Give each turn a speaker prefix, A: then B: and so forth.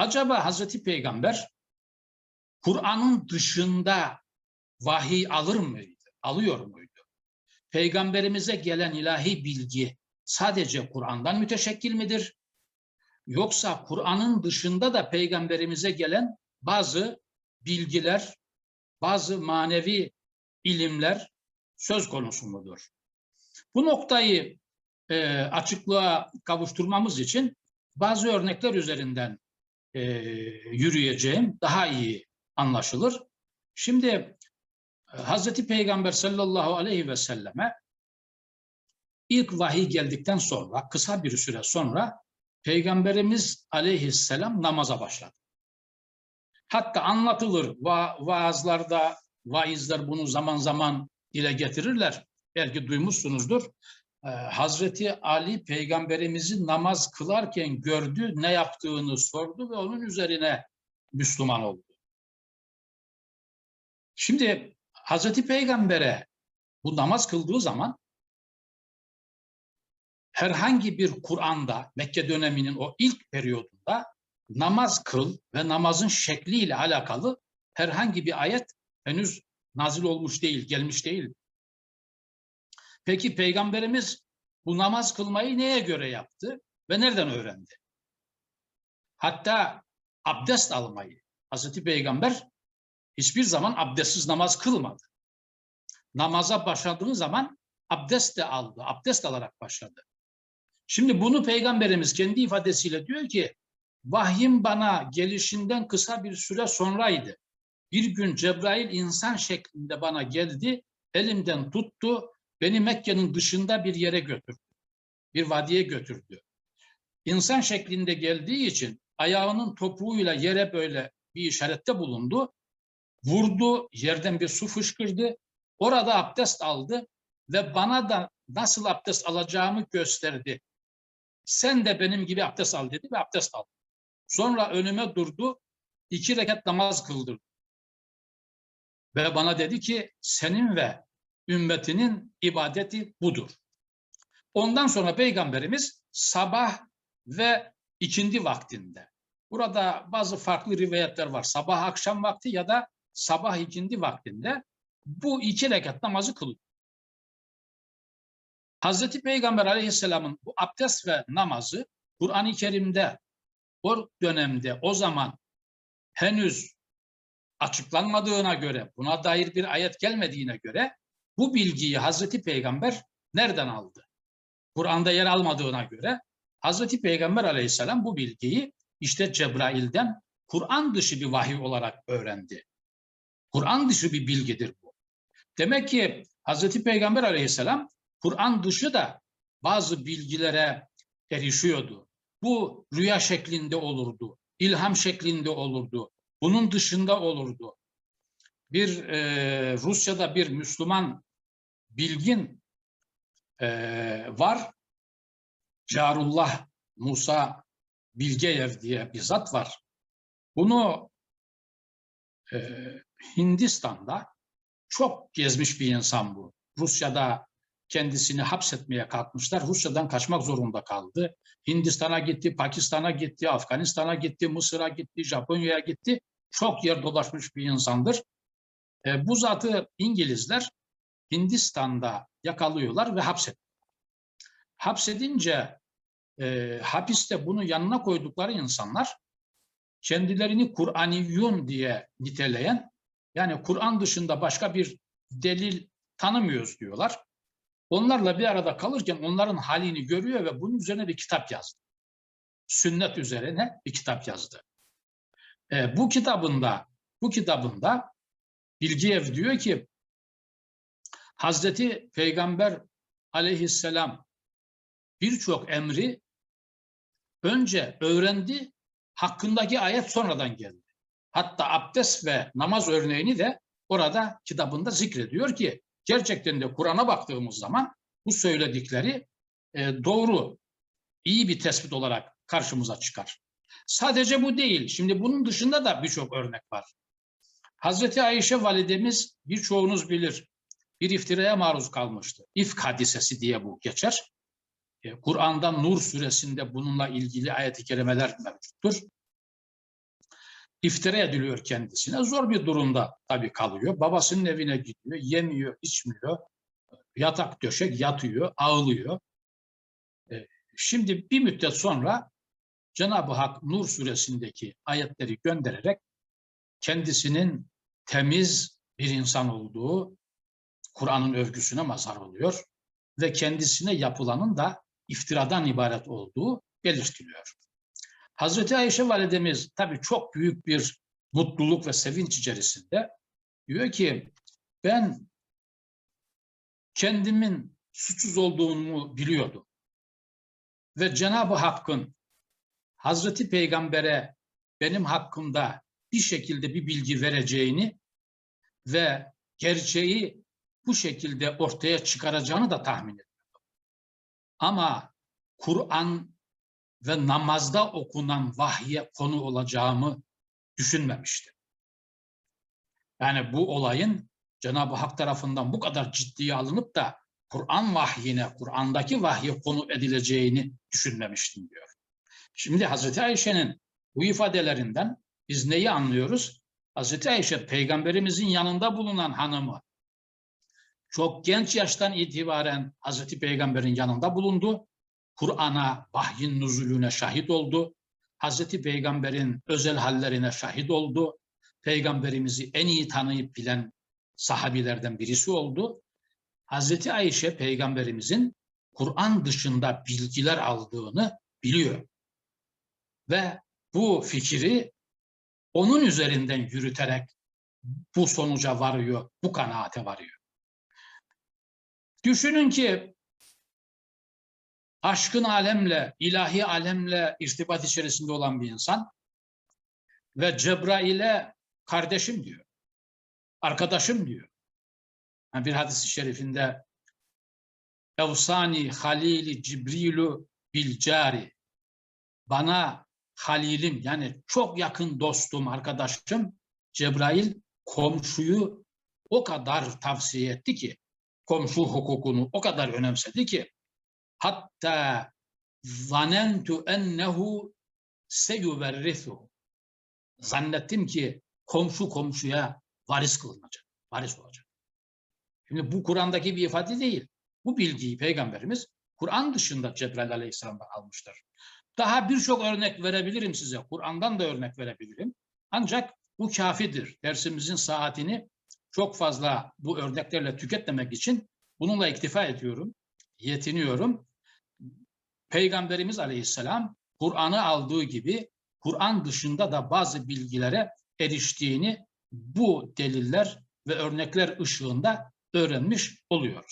A: Acaba Hazreti Peygamber Kur'an'ın dışında vahiy alır mıydı? Alıyor muydu? Peygamberimize gelen ilahi bilgi sadece Kur'an'dan müteşekkil midir? Yoksa Kur'an'ın dışında da peygamberimize gelen bazı bilgiler, bazı manevi ilimler söz konusu mudur? Bu noktayı e, açıklığa kavuşturmamız için bazı örnekler üzerinden e, yürüyeceğim daha iyi anlaşılır. Şimdi e, Hazreti Peygamber sallallahu aleyhi ve selleme ilk vahiy geldikten sonra kısa bir süre sonra Peygamberimiz aleyhisselam namaza başladı. Hatta anlatılır va vaazlarda vaizler bunu zaman zaman dile getirirler. Belki duymuşsunuzdur. Ee, Hazreti Ali peygamberimizi namaz kılarken gördü, ne yaptığını sordu ve onun üzerine Müslüman oldu. Şimdi Hazreti Peygamber'e bu namaz kıldığı zaman herhangi bir Kur'an'da Mekke döneminin o ilk periyodunda namaz kıl ve namazın şekliyle alakalı herhangi bir ayet henüz nazil olmuş değil, gelmiş değil. Peki Peygamberimiz bu namaz kılmayı neye göre yaptı ve nereden öğrendi? Hatta abdest almayı Hazreti Peygamber hiçbir zaman abdestsiz namaz kılmadı. Namaza başladığı zaman abdest de aldı, abdest alarak başladı. Şimdi bunu Peygamberimiz kendi ifadesiyle diyor ki, vahyin bana gelişinden kısa bir süre sonraydı. Bir gün Cebrail insan şeklinde bana geldi, elimden tuttu, beni Mekke'nin dışında bir yere götürdü. Bir vadiye götürdü. İnsan şeklinde geldiği için ayağının topuğuyla yere böyle bir işarette bulundu. Vurdu, yerden bir su fışkırdı. Orada abdest aldı ve bana da nasıl abdest alacağımı gösterdi. Sen de benim gibi abdest al dedi ve abdest aldı. Sonra önüme durdu, iki rekat namaz kıldırdı. Ve bana dedi ki senin ve ümmetinin ibadeti budur. Ondan sonra Peygamberimiz sabah ve ikindi vaktinde. Burada bazı farklı rivayetler var. Sabah akşam vakti ya da sabah ikindi vaktinde bu iki rekat namazı kılıyor. Hazreti Peygamber aleyhisselamın bu abdest ve namazı Kur'an-ı Kerim'de o dönemde o zaman henüz açıklanmadığına göre buna dair bir ayet gelmediğine göre bu bilgiyi Hazreti Peygamber nereden aldı? Kur'an'da yer almadığına göre Hazreti Peygamber aleyhisselam bu bilgiyi işte Cebrail'den Kur'an dışı bir vahiy olarak öğrendi. Kur'an dışı bir bilgidir bu. Demek ki Hazreti Peygamber aleyhisselam Kur'an dışı da bazı bilgilere erişiyordu. Bu rüya şeklinde olurdu, ilham şeklinde olurdu, bunun dışında olurdu. Bir e, Rusya'da bir Müslüman bilgin e, var. Carullah Musa Bilgeyev diye bir zat var. Bunu e, Hindistan'da çok gezmiş bir insan bu. Rusya'da kendisini hapsetmeye kalkmışlar. Rusya'dan kaçmak zorunda kaldı. Hindistan'a gitti, Pakistan'a gitti, Afganistan'a gitti, Mısır'a gitti, Japonya'ya gitti. Çok yer dolaşmış bir insandır. E, bu zatı İngilizler Hindistan'da yakalıyorlar ve hapsediyorlar. Hapsedince e, hapiste bunu yanına koydukları insanlar kendilerini Kur'aniyun diye niteleyen yani Kur'an dışında başka bir delil tanımıyoruz diyorlar. Onlarla bir arada kalırken onların halini görüyor ve bunun üzerine bir kitap yazdı. Sünnet üzerine bir kitap yazdı. E, bu kitabında bu kitabında Bilgiyev diyor ki Hazreti Peygamber aleyhisselam birçok emri önce öğrendi, hakkındaki ayet sonradan geldi. Hatta abdest ve namaz örneğini de orada kitabında zikrediyor ki gerçekten de Kur'an'a baktığımız zaman bu söyledikleri e, doğru, iyi bir tespit olarak karşımıza çıkar. Sadece bu değil. Şimdi bunun dışında da birçok örnek var. Hazreti Ayşe validemiz birçoğunuz bilir bir iftiraya maruz kalmıştı. İfk hadisesi diye bu geçer. E, Kur'an'da Nur suresinde bununla ilgili ayet-i kerimeler mevcuttur. iftira ediliyor kendisine. Zor bir durumda tabii kalıyor. Babasının evine gidiyor, yemiyor, içmiyor. Yatak döşek yatıyor, ağlıyor. E, Şimdi bir müddet sonra Cenab-ı Hak Nur suresindeki ayetleri göndererek kendisinin temiz bir insan olduğu Kur'an'ın övgüsüne mazhar oluyor ve kendisine yapılanın da iftiradan ibaret olduğu belirtiliyor. Hazreti Ayşe validemiz tabii çok büyük bir mutluluk ve sevinç içerisinde diyor ki ben kendimin suçsuz olduğumu biliyordum. Ve Cenab-ı Hakk'ın Hazreti Peygamber'e benim hakkımda bir şekilde bir bilgi vereceğini ve gerçeği bu şekilde ortaya çıkaracağını da tahmin ediyordum. Ama Kur'an ve namazda okunan vahye konu olacağımı düşünmemiştim. Yani bu olayın Cenab-ı Hak tarafından bu kadar ciddiye alınıp da Kur'an vahyine, Kur'an'daki vahye konu edileceğini düşünmemiştim diyor. Şimdi Hazreti Ayşe'nin bu ifadelerinden biz neyi anlıyoruz? Hazreti Ayşe peygamberimizin yanında bulunan hanımı. Çok genç yaştan itibaren Hazreti Peygamber'in yanında bulundu. Kur'an'a, vahyin nüzulüne şahit oldu. Hazreti Peygamber'in özel hallerine şahit oldu. Peygamberimizi en iyi tanıyıp bilen sahabilerden birisi oldu. Hazreti Ayşe peygamberimizin Kur'an dışında bilgiler aldığını biliyor. Ve bu fikri onun üzerinden yürüterek bu sonuca varıyor, bu kanaate varıyor. Düşünün ki aşkın alemle, ilahi alemle irtibat içerisinde olan bir insan ve Cebrail'e kardeşim diyor, arkadaşım diyor. Yani bir hadis-i şerifinde Evsani halili Cibrilu bil cari bana halilim yani çok yakın dostum, arkadaşım Cebrail komşuyu o kadar tavsiye etti ki komşu hukukunu o kadar önemsedi ki hatta zanentu ennehu seyuverrithu zannettim ki komşu komşuya varis kılınacak, varis olacak. Şimdi bu Kur'an'daki bir ifade değil. Bu bilgiyi Peygamberimiz Kur'an dışında Cebrail Aleyhisselam'dan almıştır. Daha birçok örnek verebilirim size. Kur'an'dan da örnek verebilirim. Ancak bu kafidir. Dersimizin saatini çok fazla bu örneklerle tüketmemek için bununla iktifa ediyorum, yetiniyorum. Peygamberimiz Aleyhisselam Kur'an'ı aldığı gibi Kur'an dışında da bazı bilgilere eriştiğini bu deliller ve örnekler ışığında öğrenmiş oluyoruz.